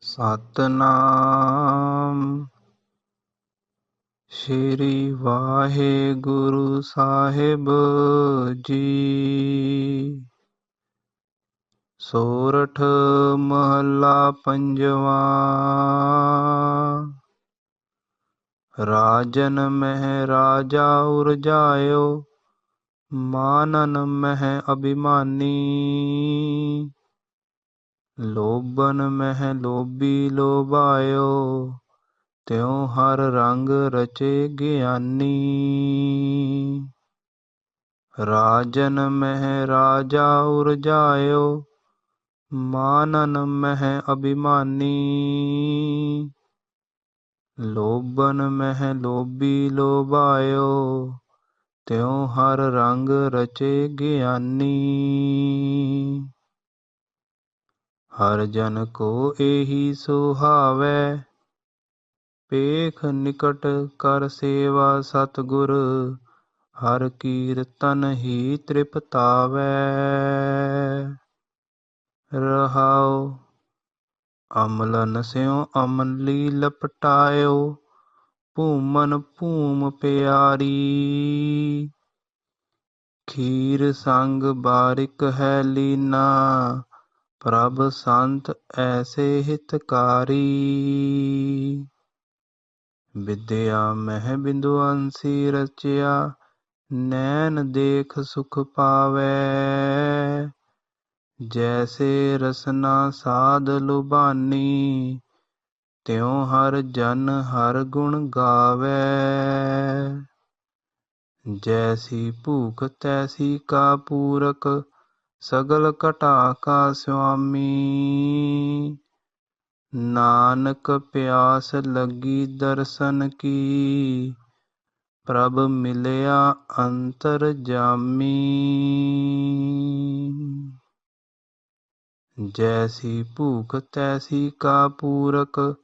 ਸਤਨਾਮ। ਸ਼੍ਰੀ ਵਾਹਿਗੁਰੂ ਸਾਹਿਬ ਜੀ। ਸੋਰਠ ਮਹੱਲਾ ਪੰਜਵਾ। ਰਾਜਨ ਮਹਿ ਰਾਜਾ ਉਰਜਾਇਓ, ਮਾਨਨ ਮਹਿ ਅਭਿਮਾਨੀ। ਲੋਭਨ ਮਹਿ ਲੋਭੀ ਲੋਭਾਇਓ ਤਿਉ ਹਰ ਰੰਗ ਰਚੇ ਗਿਆਨੀ ਰਾਜਨ ਮਹਿ ਰਾਜਾ ਉਰਜਾਇਓ ਮਾਨਨ ਮਹਿ ਅਭਿਮਾਨੀ ਲੋਭਨ ਮਹਿ ਲੋਭੀ ਲੋਭਾਇਓ ਤਿਉ ਹਰ ਰੰਗ ਰਚੇ ਗਿਆਨੀ ਹਰ ਜਨ ਕੋ ਏਹੀ ਸੁਹਾਵੈ। ਪੇਖ ਨਿਕਟ ਕਰ ਸੇਵਾ ਸਤਗੁਰ, ਹਰ ਕੀਰਤਨ ਹੀ ਤ੍ਰਿਪਤਾਵੈ। ਰਹਾਉ, ਅਮਲਨ ਸਿਉ ਅਮਲੀ ਲਪਟਾਇਓ ਭੂਮਨ ਭੂਮ ਪਿਆਰੀ। ਖੀਰ ਸੰਗ ਬਾਰਿਕ ਹੈ ਲੀਨਾ ਪ੍ਰਭ ਸੰਤ ਐਸੇ ਹਿਤਕਾਰੀ। ਵਿਦਿਆ ਮਹਿ ਬਿੰਦੁਅੰਸੀ ਰਚਿਆ, ਨੈਣ ਦੇਖ ਸੁਖ ਪਾਵੈ। ਜੈਸੇ ਰਸਨਾ ਸਾਧ ਲੁਬਾਨੀ ਤਿਉ ਹਰ ਜਨ ਹਰ ਗੁਣ ਗਾਵੈ। ਜੈਸੀ ਭੂਖ ਤੈਸੀ ਕਾ ਪੂਰਕ ਸਗਲ ਘਟਾ ਕਾ ਸੁਆਮੀ। ਨਾਨਕ ਪਿਆਸ ਲੱਗੀ ਦਰਸ਼ਨ ਕੀ। ਪ੍ਰਭ ਮਿਲਿਆ ਅੰਤਰ ਜਾਮੀ। ਜੈਸੀ ਭੂਖ ਤੈਸੀ ਕਾ ਪੂਰਕ,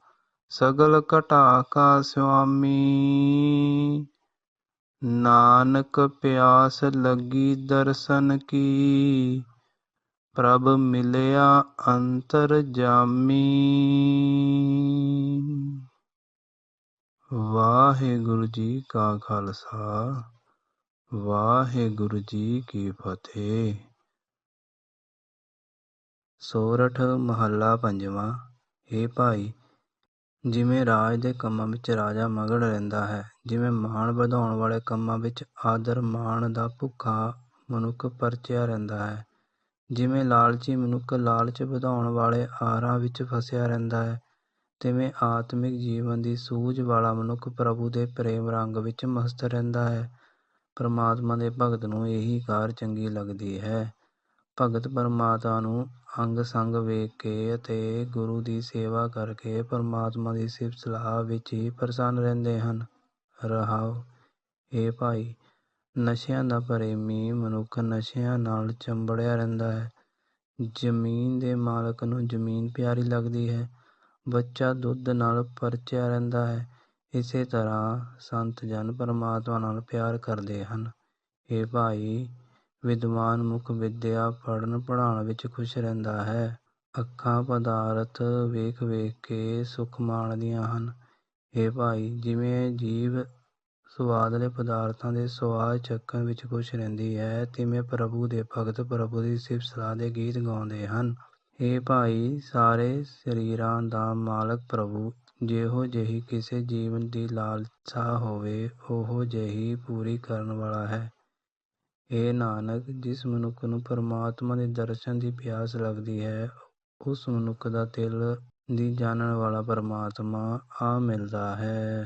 ਸਗਲ ਘਟਾ ਕਾ ਸੁਆਮੀ। ਨਾਨਕ ਪਿਆਸ ਲੱਗੀ ਦਰਸ਼ਨ ਕੀ। ਪ੍ਰਭ ਮਿਲਿਆ ਅੰਤਰ ਜਾਮੀ ਵਾਹਿਗੁਰੂ ਜੀ ਕਾ ਖਾਲਸਾ, ਵਾਹਿਗੁਰੂ ਜੀ ਕੀ ਫਤਿਹ। ਸੋਰਠ ਮਹੱਲਾ ਪੰਜਵਾਂ ਏ ਭਾਈ, ਜਿਵੇਂ ਰਾਜ ਦੇ ਕੰਮਾਂ ਵਿੱਚ ਰਾਜਾ ਮਗੜ ਰਹਿੰਦਾ ਹੈ, ਜਿਵੇਂ ਮਾਣ ਵਧਾਉਣ ਵਾਲੇ ਕੰਮਾਂ ਵਿੱਚ ਆਦਰ ਮਾਣ ਦਾ ਭੁੱਖਾ ਮਨੁੱਖ ਪਰਚਿਆ ਰਹਿੰਦਾ ਹੈ ਜਿਵੇਂ ਲਾਲਚੀ ਮਨੁੱਖ ਲਾਲਚ ਵਧਾਉਣ ਵਾਲੇ ਆਰਾਂ ਵਿੱਚ ਫਸਿਆ ਰਹਿੰਦਾ ਹੈ, ਤਿਵੇਂ ਆਤਮਿਕ ਜੀਵਨ ਦੀ ਸੂਝ ਵਾਲਾ ਮਨੁੱਖ ਪ੍ਰਭੂ ਦੇ ਪ੍ਰੇਮ ਰੰਗ ਵਿੱਚ ਮਸਤ ਰਹਿੰਦਾ ਹੈ। ਪਰਮਾਤਮਾ ਦੇ ਭਗਤ ਨੂੰ ਇਹੀ ਕਾਰ ਚੰਗੀ ਲੱਗਦੀ ਹੈ। ਭਗਤ ਪਰਮਾਤਮਾ ਨੂੰ ਅੰਗ ਸੰਗ ਵੇਖ ਕੇ ਅਤੇ ਗੁਰੂ ਦੀ ਸੇਵਾ ਕਰਕੇ ਪਰਮਾਤਮਾ ਦੀ ਸਿਫਤ ਸਲਾਹ ਵਿੱਚ ਹੀ ਪ੍ਰਸੰਨ ਰਹਿੰਦੇ ਹਨ। ਰਹਾਉ ਏ ਭਾਈ ਨਸ਼ਿਆਂ ਦਾ ਪ੍ਰੇਮੀ ਮਨੁੱਖ ਨਸ਼ਿਆਂ ਨਾਲ ਚੰਬੜਿਆ ਰਹਿੰਦਾ ਹੈ। ਜ਼ਮੀਨ ਦੇ ਮਾਲਕ ਨੂੰ ਜ਼ਮੀਨ ਪਿਆਰੀ ਲੱਗਦੀ ਹੈ। ਬੱਚਾ ਦੁੱਧ ਨਾਲ ਪਰਚਿਆ ਰਹਿੰਦਾ ਹੈ। ਇਸੇ ਤਰ੍ਹਾਂ ਸੰਤ ਜਨ ਪਰਮਾਤਮਾ ਨਾਲ ਪਿਆਰ ਕਰਦੇ ਹਨ। ਏ ਭਾਈ, ਵਿਦਵਾਨ ਮੁੱਖ ਵਿੱਦਿਆ ਪੜ੍ਹਨ ਪੜ੍ਹਾਉਣ ਵਿੱਚ ਖੁਸ਼ ਰਹਿੰਦਾ ਹੈ। ਅੱਖਾਂ ਪਦਾਰਥ ਵੇਖ ਵੇਖ ਕੇ ਸੁਖ ਮਾਣਦੀਆਂ ਹਨ। ਏ ਭਾਈ, ਜਿਵੇਂ ਜੀਵ ਸੁਆਦਲੇ ਪਦਾਰਥਾਂ ਦੇ ਸੁਆਦ ਚੱਕਣ ਵਿੱਚ ਖੁਸ਼ ਰਹਿੰਦੀ ਹੈ ਤਿਵੇਂ ਪ੍ਰਭੂ ਦੇ ਭਗਤ, ਪ੍ਰਭੂ ਦੀ ਸਿਫਤ ਸਲਾਹ ਦੇ ਗੀਤ ਗਾਉਂਦੇ ਹਨ। ਏ ਭਾਈ, ਸਾਰੇ ਸਰੀਰਾਂ ਦਾ ਮਾਲਕ ਪ੍ਰਭੂ, ਜਿਹੋ ਜਿਹੀ ਕਿਸੇ ਜੀਵਨ ਦੀ ਲਾਲਸਾ ਹੋਵੇ, ਉਹੋ ਜਿਹੀ ਪੂਰੀ ਕਰਨ ਵਾਲਾ ਹੈ। ਏ ਨਾਨਕ, ਜਿਸ ਮਨੁੱਖ ਨੂੰ ਪਰਮਾਤਮਾ ਦੇ ਦਰਸ਼ਨ ਦੀ ਪਿਆਸ ਲੱਗਦੀ ਹੈ, ਉਸ ਮਨੁੱਖ ਦਾ ਦਿਲ ਦੀ ਜਾਣਨ ਵਾਲਾ ਪਰਮਾਤਮਾ ਆ ਮਿਲਦਾ ਹੈ।